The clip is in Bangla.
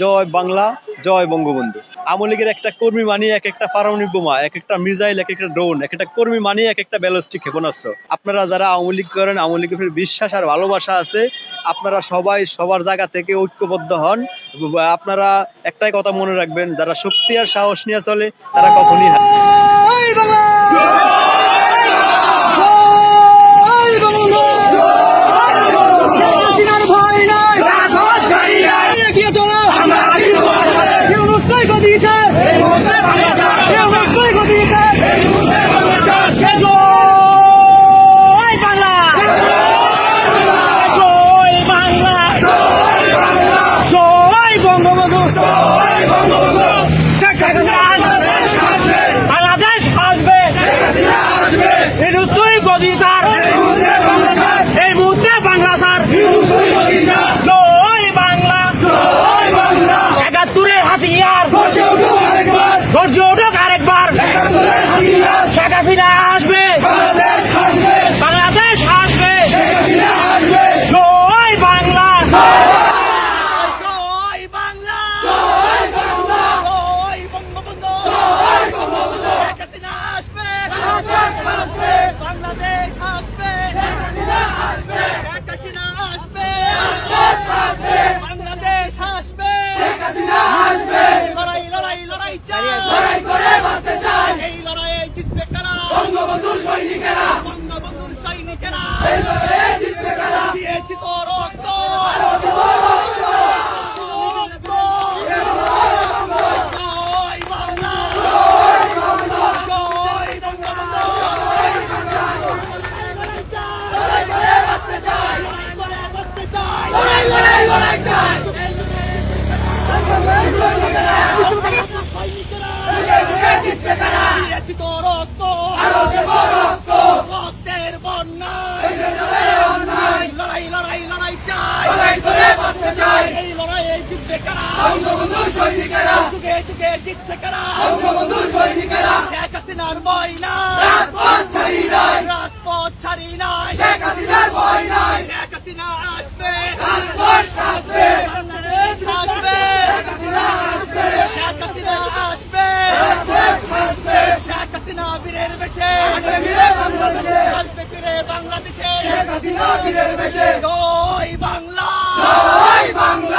জয় বাংলা, জয় বঙ্গবন্ধু। আওয়ামী লীগের একটা কর্মী মানিয়ে এক একটা পারমাণবিক বোমা, এক একটা মিসাইল, এক একটা ড্রোন, এক একটা কর্মী মানিয়ে এক একটা ব্যালিস্টিক ক্ষেপণাস্ত্র। আপনারা যারা আওয়ামী লীগ করেন আওয়ামী লীগের বিশ্বাস আর ভালোবাসা আছে, আপনারা সবাই সবার জায়গা থেকে ঐক্যবদ্ধ হন। আপনারা একটাই কথা মনে রাখবেন, যারা শক্তি আর সাহস নিয়ে চলে, তারা কখনই おじい。জিতবে কারা যুগে যুগে জিতছে কারা শেখ হাসিনার বই না রাজপথ ছাড়ি নাই আসবে বাংলাদেশ আসবে শেখ হাসিনা আসবে শেখ হাসিনা বীরের বেশে আসবে ফিরে বাংলাদেশে জয় বাংলা